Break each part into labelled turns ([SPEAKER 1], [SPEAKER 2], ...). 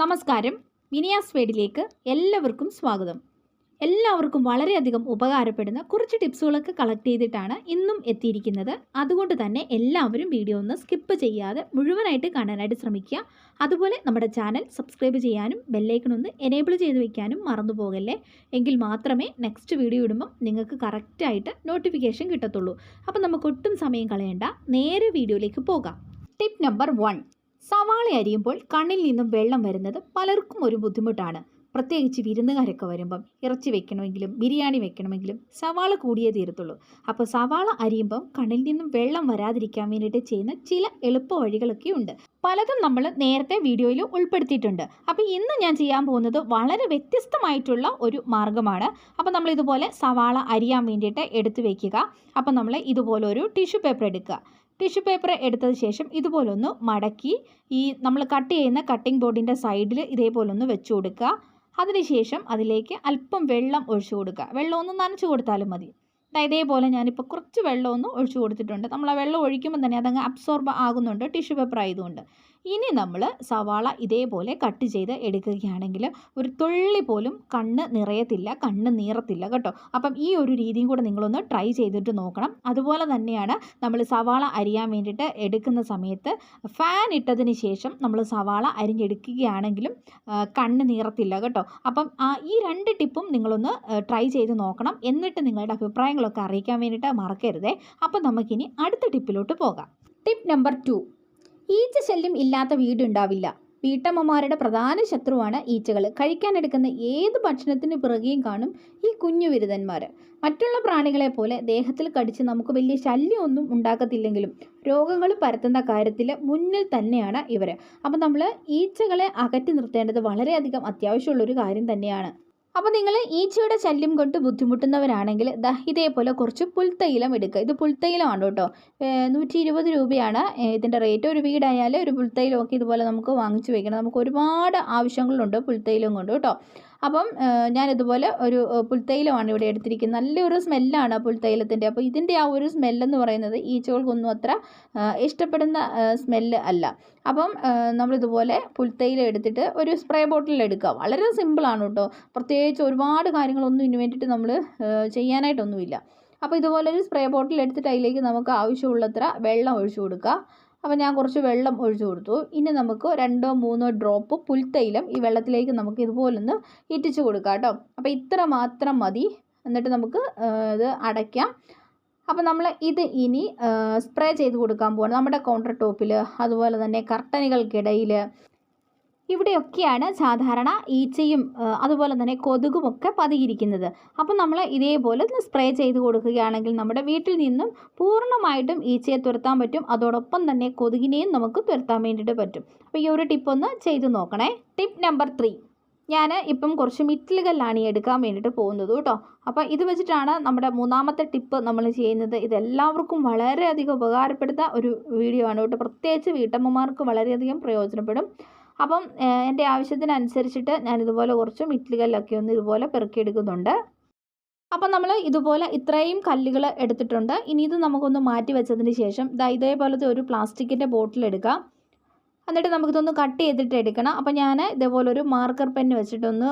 [SPEAKER 1] നമസ്കാരം. മിനിയാസ് വേഡിലേക്ക് എല്ലാവർക്കും സ്വാഗതം. എല്ലാവർക്കും വളരെയധികം ഉപകാരപ്പെടുന്ന കുറച്ച് ടിപ്സുകളൊക്കെ കളക്ട് ചെയ്തിട്ടാണ് ഇന്നും എത്തിയിരിക്കുന്നത്. അതുകൊണ്ട് തന്നെ എല്ലാവരും വീഡിയോ ഒന്ന് സ്കിപ്പ് ചെയ്യാതെ മുഴുവനായിട്ട് കാണാനായിട്ട് ശ്രമിക്കുക. അതുപോലെ നമ്മുടെ ചാനൽ സബ്സ്ക്രൈബ് ചെയ്യാനും ബെല്ലൈക്കൺ ഒന്ന് എനേബിൾ ചെയ്ത് വെക്കാനും മറന്നു പോകല്ലേ? എങ്കിൽ മാത്രമേ നെക്സ്റ്റ് വീഡിയോ ഇടുമ്പം നിങ്ങൾക്ക് കറക്റ്റായിട്ട് നോട്ടിഫിക്കേഷൻ കിട്ടത്തുള്ളൂ. അപ്പോൾ നമുക്ക് ഒട്ടും സമയം കളയണ്ട. നേരെ വീഡിയോയിലേക്ക് പോകാം. ടിപ്പ് നമ്പർ വൺ സവാള അരിയുമ്പോൾ കണ്ണിൽ നിന്നും വെള്ളം വരുന്നത് പലർക്കും ഒരു ബുദ്ധിമുട്ടാണ്. പ്രത്യേകിച്ച് വിരുന്നുകാരൊക്കെ വരുമ്പം ഇറച്ചി വെക്കണമെങ്കിലും ബിരിയാണി വെക്കണമെങ്കിലും സവാള കൂടിയേ തീരത്തുള്ളൂ. അപ്പോൾ സവാള അരിയുമ്പം കണ്ണിൽ നിന്നും വെള്ളം വരാതിരിക്കാൻ വേണ്ടിയിട്ട് ചെയ്യുന്ന ചില എളുപ്പ വഴികളൊക്കെ ഉണ്ട്. പലതും നമ്മൾ നേരത്തെ വീഡിയോയിൽ ഉൾപ്പെടുത്തിയിട്ടുണ്ട്. അപ്പോൾ ഇന്ന് ഞാൻ ചെയ്യാൻ പോകുന്നത് വളരെ വ്യത്യസ്തമായിട്ടുള്ള ഒരു മാർഗമാണ്. അപ്പോൾ നമ്മൾ ഇതുപോലെ സവാള അരിയാൻ വേണ്ടിയിട്ട് എടുത്തു വെക്കുക. അപ്പോൾ നമ്മൾ ഇതുപോലെ ഒരു ടിഷ്യൂ പേപ്പർ എടുക്കുക. ടിഷ്യൂ പേപ്പർ എടുത്തത് ശേഷം ഇതുപോലൊന്ന് മടക്കി ഈ നമ്മൾ കട്ട് ചെയ്യുന്ന കട്ടിംഗ് ബോർഡിന്റെ സൈഡിൽ ഇതേപോലൊന്ന് വെച്ച് കൊടുക്കുക. അതിനുശേഷം അതിലേക്ക് അല്പം വെള്ളം ഒഴിച്ചു കൊടുക്കുക. വെള്ളം ഒന്ന് നനച്ചു കൊടുത്താലും മതി. ഇതേപോലെ ഞാനിപ്പോൾ കുറച്ച് വെള്ളം ഒന്ന് ഒഴിച്ചു കൊടുത്തിട്ടുണ്ട്. നമ്മൾ ആ വെള്ളം ഒഴിക്കുമ്പോൾ തന്നെ അതങ്ങ് അബ്സോർബ് ആകുന്നുണ്ട് ടിഷ്യൂ പേപ്പർ ആയതുകൊണ്ട്. ഇനി നമ്മൾ സവാള ഇതേപോലെ കട്ട് ചെയ്ത് എടുക്കുകയാണെങ്കിൽ ഒരു തുള്ളി പോലും കണ്ണ് നിറയത്തില്ല കണ്ണ് നീറത്തില്ല കേട്ടോ. അപ്പം ഈ ഒരു രീതിയും കൂടെ നിങ്ങളൊന്ന് ട്രൈ ചെയ്തിട്ട് നോക്കണം. അതുപോലെ തന്നെയാണ് നമ്മൾ സവാള അരിയാൻ വേണ്ടിയിട്ട് എടുക്കുന്ന സമയത്ത് ഫാൻ ഇട്ടതിന് ശേഷം നമ്മൾ സവാള അരിഞ്ഞെടുക്കുകയാണെങ്കിലും കണ്ണ് നീറത്തില്ല കേട്ടോ. അപ്പം ഈ രണ്ട് ടിപ്പും നിങ്ങളൊന്ന് ട്രൈ ചെയ്ത് നോക്കണം. എന്നിട്ട് നിങ്ങളുടെ അഭിപ്രായങ്ങളൊക്കെ അറിയിക്കാൻ വേണ്ടിയിട്ട് മറക്കരുതേ. അപ്പം നമുക്കിനി അടുത്ത ടിപ്പിലോട്ട് പോകാം. ടിപ്പ് നമ്പർ ടു ഈച്ച ശല്യം ഇല്ലാത്ത വീടുണ്ടാവില്ല. വീട്ടമ്മമാരുടെ പ്രധാന ശത്രുവാണ് ഈച്ചകൾ. കഴിക്കാനെടുക്കുന്ന ഏത് ഭക്ഷണത്തിന് പിറകെയും കാണും ഈ കുഞ്ഞു വിരുതന്മാർ. മറ്റുള്ള പ്രാണികളെ പോലെ ദേഹത്തിൽ കടിച്ച് നമുക്ക് വലിയ ശല്യമൊന്നും ഉണ്ടാക്കത്തില്ലെങ്കിലും രോഗങ്ങൾ പരത്തുന്ന കാര്യത്തിൽ മുന്നിൽ തന്നെയാണ് ഇവർ. അപ്പം നമ്മൾ ഈച്ചകളെ അകറ്റി നിർത്തേണ്ടത് വളരെയധികം അത്യാവശ്യമുള്ളൊരു കാര്യം തന്നെയാണ്. അപ്പോൾ നിങ്ങൾ ഈച്ചയുടെ ശല്യം കൊണ്ട് ബുദ്ധിമുട്ടുന്നവരാണെങ്കിൽ ഇതേപോലെ കുറച്ച് പുൽത്തൈലം എടുക്കുക. ഇത് പുൽത്തൈലമാണ് കേട്ടോ. നൂറ്റി ഇരുപത് രൂപയാണ്. ഇതിന്റെ റേറ്റ് ഒരു വീടായാലും ഒരു പുൽത്തൈലമൊക്കെ ഇതുപോലെ നമുക്ക് വാങ്ങിച്ചു വെക്കണം. നമുക്ക് ഒരുപാട് ആവശ്യങ്ങളുണ്ട് പുൽത്തൈലം കൊണ്ട് കേട്ടോ. അപ്പം ഞാനിതുപോലെ ഒരു പുൽത്തൈലമാണ് ഇവിടെ എടുത്തിരിക്കുന്നത്. നല്ലൊരു സ്മെല്ലാണ് പുൽത്തൈലത്തിന്റെ. അപ്പോൾ ഇതിന്റെ ആ ഒരു സ്മെല്ലെന്ന് പറയുന്നത് ഈച്ചകൾക്കൊന്നും അത്ര ഇഷ്ടപ്പെടുന്ന സ്മെല്ല് അല്ല. അപ്പം നമ്മളിതുപോലെ പുൽത്തൈലം എടുത്തിട്ട് ഒരു സ്പ്രേ ബോട്ടിൽ എടുക്കുക. വളരെ സിമ്പിളാണ് കേട്ടോ. പ്രത്യേകിച്ച് ഒരുപാട് കാര്യങ്ങളൊന്നും ഇതിന് വേണ്ടിയിട്ട് നമ്മൾ ചെയ്യാനായിട്ടൊന്നുമില്ല. അപ്പോൾ ഇതുപോലെ ഒരു സ്പ്രേ ബോട്ടിൽ എടുത്തിട്ട് അതിലേക്ക് നമുക്ക് ആവശ്യമുള്ളത്ര വെള്ളം ഒഴിച്ചു കൊടുക്കുക. അപ്പോൾ ഞാൻ കുറച്ച് വെള്ളം ഒഴിച്ചു കൊടുത്തു. ഇനി നമുക്ക് രണ്ടോ മൂന്നോ ഡ്രോപ്പ് പുൽത്തൈലം ഈ വെള്ളത്തിലേക്ക് നമുക്ക് ഇതുപോലൊന്ന് ഇറ്റിച്ച് കൊടുക്കാം കേട്ടോ. അപ്പോൾ ഇത്ര മാത്രം മതി. എന്നിട്ട് നമുക്ക് ഇത് അടയ്ക്കാം. അപ്പോൾ നമ്മൾ ഇത് ഇനി സ്പ്രേ ചെയ്ത് കൊടുക്കാൻ പോകണം നമ്മുടെ കൗണ്ടർ ടോപ്പിൽ അതുപോലെ തന്നെ കർട്ടനുകൾക്കിടയിൽ ഇവിടെയൊക്കെയാണ് സാധാരണ ഈച്ചയും അതുപോലെ തന്നെ കൊതുകുമൊക്കെ പതിയിരിക്കുന്നത്. അപ്പം നമ്മൾ ഇതേപോലെ സ്പ്രേ ചെയ്ത് കൊടുക്കുകയാണെങ്കിൽ നമ്മുടെ വീട്ടിൽ നിന്നും പൂർണമായിട്ടും ഈച്ചയെ തുരത്താൻ പറ്റും. അതോടൊപ്പം തന്നെ കൊതുകിനെയും നമുക്ക് തുരത്താൻ വേണ്ടിയിട്ട് പറ്റും. അപ്പോൾ ഈ ഒരു ടിപ്പ് ഒന്ന് ചെയ്ത് നോക്കണേ. Tip number three. ഞാൻ ഇപ്പം കുറച്ച് മിറ്റിലുകല്ലാണ് ഈ എടുക്കാൻ വേണ്ടിയിട്ട് പോകുന്നത് കേട്ടോ. അപ്പോൾ ഇത് വെച്ചിട്ടാണ് നമ്മുടെ മൂന്നാമത്തെ ടിപ്പ് നമ്മൾ ചെയ്യുന്നത്. ഇതെല്ലാവർക്കും വളരെയധികം ഉപകാരപ്പെടുന്ന ഒരു വീഡിയോ ആണ് കേട്ടോ. പ്രത്യേകിച്ച് വീട്ടമ്മമാർക്ക് വളരെയധികം പ്രയോജനപ്പെടും. അപ്പം എന്റെ ആവശ്യത്തിനനുസരിച്ചിട്ട് ഞാൻ ഇതുപോലെ കുറച്ച് കല്ലൊക്കെ ഒന്ന് ഇതുപോലെ പെറുക്കിയെടുക്കുന്നുണ്ട്. അപ്പം നമ്മൾ ഇതുപോലെ ഇത്രയും കല്ലുകൾ എടുത്തിട്ടുണ്ട്. ഇനി ഇത് നമുക്കൊന്ന് മാറ്റി വെച്ചതിന് ശേഷം ദാ ഇതേപോലത്തെ ഒരു പ്ലാസ്റ്റിക്കിന്റെ ബോട്ടിൽ എടുക്കാം. എന്നിട്ട് നമുക്കിതൊന്ന് കട്ട് ചെയ്തിട്ട് എടുക്കണം. അപ്പോൾ ഞാൻ ഇതേപോലെ ഒരു മാർക്കർ പെൻ വെച്ചിട്ടൊന്ന്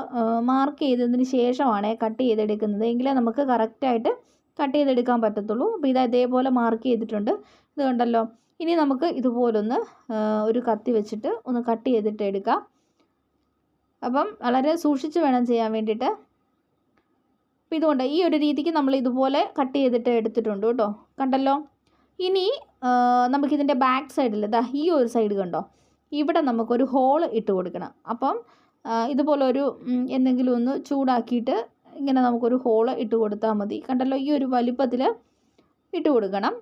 [SPEAKER 1] മാർക്ക് ചെയ്തതിന് ശേഷമാണ് കട്ട് ചെയ്തെടുക്കുന്നത്. എങ്കിലേ നമുക്ക് കറക്റ്റായിട്ട് കട്ട് ചെയ്തെടുക്കാൻ പറ്റത്തുള്ളൂ. അപ്പോൾ ഇത് ഇതേപോലെ മാർക്ക് ചെയ്തിട്ടുണ്ട്. ഇത് കണ്ടല്ലോ ഇനി നമുക്ക് ഇതുപോലൊന്ന് ഒരു കത്തി വെച്ചിട്ട് ഒന്ന് കട്ട് ചെയ്തിട്ട് എടുക്കാം. അപ്പം വളരെ സൂക്ഷിച്ച് വേണം ചെയ്യാൻ വേണ്ടിയിട്ട്. അപ്പോൾ ഇതുകൊണ്ട് ഈ ഒരു രീതിക്ക് നമ്മൾ ഇതുപോലെ കട്ട് ചെയ്തിട്ട് എടുത്തിട്ടുണ്ട് കേട്ടോ. കണ്ടല്ലോ? ഇനി നമുക്കിതിന്റെ ബാക്ക് സൈഡിൽ ഇതാ ഈ ഒരു സൈഡ് കണ്ടോ? ഇവിടെ നമുക്കൊരു ഹോൾ ഇട്ട് കൊടുക്കണം. അപ്പം ഇതുപോലെ ഒരു എന്തെങ്കിലും ഒന്ന് ചൂടാക്കിയിട്ട് ഇങ്ങനെ നമുക്കൊരു ഹോൾ ഇട്ട് കൊടുത്താൽ മതി. കണ്ടല്ലോ? ഈ ഒരു വലിപ്പത്തിൽ ഇട്ട് കൊടുക്കണം.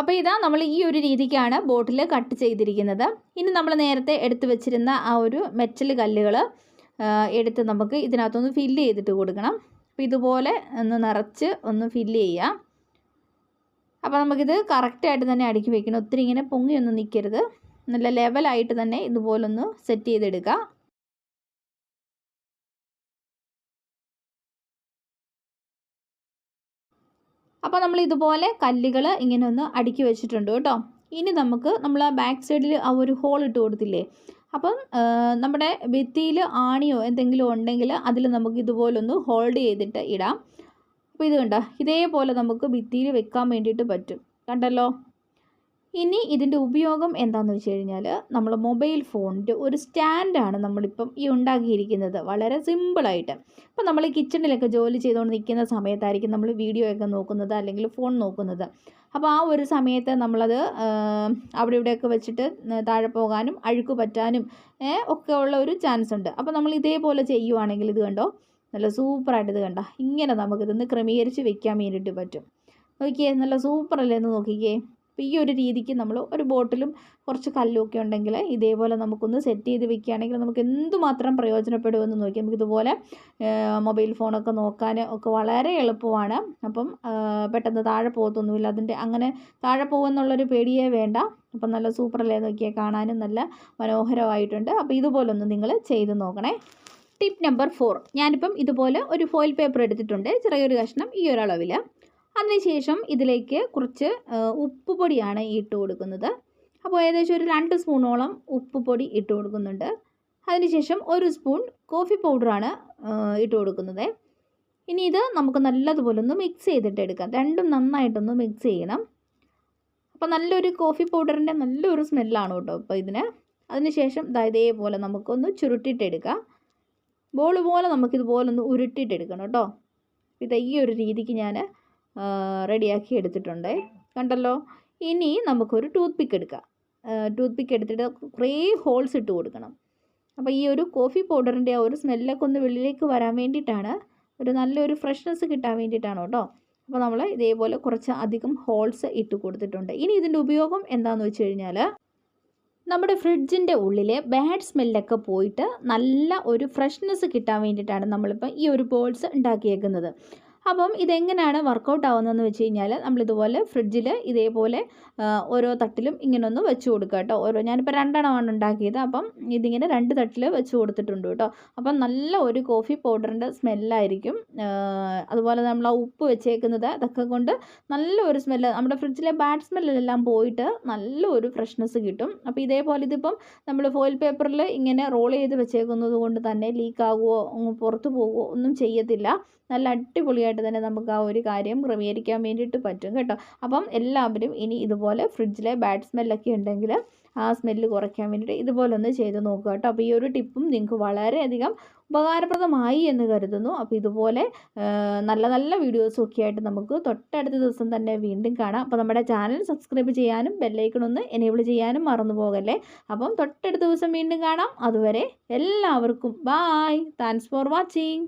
[SPEAKER 1] അപ്പോൾ ഇതാ നമ്മൾ ഈ ഒരു രീതിക്കാണ് ബോട്ടിൽ കട്ട് ചെയ്തിരിക്കുന്നത്. ഇനി നമ്മൾ നേരത്തെ എടുത്തു വെച്ചിരുന്ന ആ ഒരു മെറ്റൽ കല്ലുകൾ എടുത്ത് നമുക്ക് ഇതിനകത്തൊന്ന് ഫില്ല് ചെയ്തിട്ട് കൊടുക്കണം. അപ്പോൾ ഇതുപോലെ ഒന്ന് നിറച്ച് ഒന്ന് ഫില്ല് ചെയ്യാം. അപ്പോൾ നമുക്കിത് കറക്റ്റായിട്ട് തന്നെ അടുക്കി വയ്ക്കണം ഒത്തിരി ഇങ്ങനെ പൊങ്ങിയൊന്നും നിൽക്കരുത് നല്ല ലെവലായിട്ട് തന്നെ ഇതുപോലൊന്ന് സെറ്റ് ചെയ്തെടുക്കുക അപ്പോൾ നമ്മൾ ഇതുപോലെ കല്ലുകൾ ഇങ്ങനെ ഒന്ന് അടുക്കി വെച്ചിട്ടുണ്ട് കേട്ടോ. ഇനി നമുക്ക് നമ്മൾ ആ ബാക്ക് സൈഡിൽ ആ ഒരു ഹോൾ ഇട്ട് കൊടുത്തില്ലേ? അപ്പം നമ്മുടെ ഭിത്തിയിൽ ആണിയോ എന്തെങ്കിലും ഉണ്ടെങ്കിൽ അതിൽ നമുക്ക് ഇതുപോലൊന്ന് ഹോൾഡ് ചെയ്തിട്ട് ഇടാം. അപ്പോൾ ഇത് കണ്ടോ? ഇതേപോലെ നമുക്ക് ഭിത്തിയിൽ വെക്കാൻ വേണ്ടിയിട്ട് പറ്റും. കണ്ടല്ലോ? ഇനി ഇതിന്റെ ഉപയോഗം എന്താണെന്ന് വെച്ച് കഴിഞ്ഞാൽ നമ്മൾ മൊബൈൽ ഫോണിന്റെ ഒരു സ്റ്റാൻഡാണ് നമ്മളിപ്പം ഈ ഉണ്ടാക്കിയിരിക്കുന്നത്. വളരെ സിമ്പിളായിട്ട്. ഇപ്പം നമ്മൾ കിച്ചണിലൊക്കെ ജോലി ചെയ്തുകൊണ്ട് നിൽക്കുന്ന സമയത്തായിരിക്കും നമ്മൾ വീഡിയോ ഒക്കെ നോക്കുന്നത് അല്ലെങ്കിൽ ഫോൺ നോക്കുന്നത്. അപ്പോൾ ആ ഒരു സമയത്ത് നമ്മളത് അവിടെ ഇവിടെയൊക്കെ വെച്ചിട്ട് താഴെ പോകാനും അഴുക്ക് പറ്റാനും ഒക്കെ ഉള്ള ഒരു ചാൻസ് ഉണ്ട്. അപ്പോൾ നമ്മൾ ഇതേപോലെ ചെയ്യുവാണെങ്കിൽ ഇത് കണ്ടോ? നല്ല സൂപ്പറായിട്ട് ഇത് കണ്ട. ഇങ്ങനെ നമുക്കിതൊന്ന് ക്രമീകരിച്ച് വെക്കാൻ വേണ്ടിയിട്ട് പറ്റും. നോക്കിയേ നല്ല സൂപ്പറല്ലേ? എന്ന് നോക്കിക്കേ. അപ്പോൾ ഈ ഒരു രീതിക്ക് നമ്മൾ ഒരു ബോട്ടിലും കുറച്ച് കല്ലും ഒക്കെ ഉണ്ടെങ്കിൽ ഇതേപോലെ നമുക്കൊന്ന് സെറ്റ് ചെയ്ത് വെക്കുകയാണെങ്കിൽ നമുക്ക് എന്തുമാത്രം പ്രയോജനപ്പെടുമെന്ന് നോക്കി നമുക്ക് ഇതുപോലെ മൊബൈൽ ഫോണൊക്കെ നോക്കാൻ ഒക്കെ വളരെ എളുപ്പമാണ്. അപ്പം പെട്ടെന്ന് താഴെ പോകത്തൊന്നുമില്ല. അതിന്റെ അങ്ങനെ താഴെ പോകുമെന്നുള്ളൊരു പേടിയേ വേണ്ട. അപ്പം നല്ല സൂപ്പറല്ലേ നോക്കിയാൽ കാണാനും നല്ല മനോഹരമായിട്ടുണ്ട്. അപ്പോൾ ഇതുപോലൊന്ന് നിങ്ങൾ ചെയ്ത് നോക്കണേ. ടിപ്പ് നമ്പർ ഫോർ ഞാനിപ്പം ഇതുപോലെ ഒരു ഫോയിൽ പേപ്പർ എടുത്തിട്ടുണ്ട്. ചെറിയൊരു കഷ്ണം ഈ ഒരളവിൽ അതിനുശേഷം ഇതിലേക്ക് കുറച്ച് ഉപ്പ് പൊടിയാണ് ഇട്ട് കൊടുക്കുന്നത്. അപ്പോൾ ഏകദേശം ഒരു രണ്ട് സ്പൂണോളം ഉപ്പ് പൊടി ഇട്ട് കൊടുക്കുന്നുണ്ട്. അതിനുശേഷം ഒരു സ്പൂൺ കോഫി പൗഡറാണ് ഇട്ട് കൊടുക്കുന്നത്. ഇനി ഇത് നമുക്ക് നല്ലതുപോലെ ഒന്ന് മിക്സ് ചെയ്തിട്ട് എടുക്കാം. രണ്ടും നന്നായിട്ടൊന്ന് മിക്സ് ചെയ്യണം. അപ്പോൾ നല്ലൊരു കോഫി പൗഡറിന്റെ നല്ലൊരു സ്മെല്ലാണ് കേട്ടോ അപ്പോൾ ഇതിന്. അതിനുശേഷം ഇതേപോലെ നമുക്കൊന്ന് ചുരുട്ടിയിട്ടെടുക്കാം. ബോൾ പോലെ നമുക്കിതുപോലെ ഒന്ന് ഉരുട്ടിയിട്ടെടുക്കണം കേട്ടോ. ഇത് ഈ ഒരു രീതിക്ക് ഞാൻ റെഡിയാക്കി എടുത്തിട്ടുണ്ട്. കണ്ടല്ലോ? ഇനി നമുക്കൊരു ടൂത്ത് പിക്ക് എടുക്കാം. ടൂത്ത് പിക്ക് എടുത്തിട്ട് കുറേ ഹോൾസ് ഇട്ട് കൊടുക്കണം. അപ്പോൾ ഈ ഒരു കോഫി പൗഡറിന്റെ ആ ഒരു സ്മെല്ലൊക്കെ ഒന്ന് വെളിയിലേക്ക് വരാൻ വേണ്ടിയിട്ടാണ് ഒരു നല്ലൊരു ഫ്രഷ്നെസ് കിട്ടാൻ വേണ്ടിയിട്ടാണ് കേട്ടോ. അപ്പോൾ നമ്മൾ ഇതേപോലെ കുറച്ച് അധികം ഹോൾസ് ഇട്ട് കൊടുത്തിട്ടുണ്ട്. ഇനി ഇതിന്റെ ഉപയോഗം എന്താണെന്ന് വെച്ച് കഴിഞ്ഞാൽ നമ്മുടെ ഫ്രിഡ്ജിന്റെ ഉള്ളിലെ ബാഡ് സ്മെല്ലൊക്കെ പോയിട്ട് നല്ല ഒരു ഫ്രഷ്നെസ് കിട്ടാൻ വേണ്ടിയിട്ടാണ് നമ്മളിപ്പോൾ ഈ ഒരു ബോൾസ് ഉണ്ടാക്കിയേക്കുന്നത്. അപ്പം ഇതെങ്ങനെയാണ് വർക്കൗട്ട് ആവുന്നതെന്ന് വെച്ച് കഴിഞ്ഞാൽ നമ്മളിതുപോലെ ഫ്രിഡ്ജിൽ ഇതേപോലെ ഓരോ തട്ടിലും ഇങ്ങനെ ഒന്ന് വെച്ച് കൊടുക്കുക കേട്ടോ. ഓരോ ഞാനിപ്പോൾ രണ്ടെണ്ണമാണ് ഉണ്ടാക്കിയത്. അപ്പം ഇതിങ്ങനെ രണ്ട് തട്ടിൽ വെച്ച് കൊടുത്തിട്ടുണ്ട് കേട്ടോ. അപ്പം നല്ല ഒരു കോഫി പൗഡറിന്റെ സ്മെല്ലായിരിക്കും അതുപോലെ നമ്മൾ ആ ഉപ്പ് വെച്ചേക്കുന്നത് അതൊക്കെ കൊണ്ട് നല്ല ഒരു സ്മെല്ല് നമ്മുടെ ഫ്രിഡ്ജിലെ ബാഡ് സ്മെല്ലെല്ലാം പോയിട്ട് നല്ല ഒരു ഫ്രഷ്നെസ് കിട്ടും. അപ്പോൾ ഇതേപോലെ ഇതിപ്പം നമ്മൾ ഫോയിൽ പേപ്പറിൽ ഇങ്ങനെ റോൾ ചെയ്ത് വെച്ചേക്കുന്നത് കൊണ്ട് തന്നെ ലീക്കാകുമോ പുറത്ത് പോകുമോ ഒന്നും ചെയ്യത്തില്ല. നല്ല അടിപൊളിയായിട്ട് തന്നെ നമുക്ക് ആ ഒരു കാര്യം ക്രമീകരിക്കാൻ വേണ്ടിയിട്ട് പറ്റും കേട്ടോ. അപ്പം എല്ലാവരും ഇനി ഇതുപോലെ ഫ്രിഡ്ജിലെ ബാഡ് സ്മെല്ലൊക്കെ ഉണ്ടെങ്കിൽ ആ സ്മെല്ല് കുറയ്ക്കാൻ വേണ്ടിയിട്ട് ഇതുപോലെ ഒന്ന് ചെയ്ത് നോക്കുക കേട്ടോ. അപ്പോൾ ഈ ഒരു ടിപ്പും നിങ്ങൾക്ക് വളരെയധികം ഉപകാരപ്രദമായി എന്ന് കരുതുന്നു. അപ്പോൾ ഇതുപോലെ നല്ല നല്ല വീഡിയോസ് ഒക്കെ ആയിട്ട് നമുക്ക് തൊട്ടടുത്ത ദിവസം തന്നെ വീണ്ടും കാണാം. അപ്പോൾ നമ്മുടെ ചാനൽ സബ്സ്ക്രൈബ് ചെയ്യാനും ബെല്ലൈക്കൺ ഒന്ന് എനേബിൾ ചെയ്യാനും മറന്നു പോകല്ലേ? അപ്പം തൊട്ടടുത്ത ദിവസം വീണ്ടും കാണാം. അതുവരെ എല്ലാവർക്കും ബായ് താങ്ക്സ് ഫോർ വാച്ചിങ്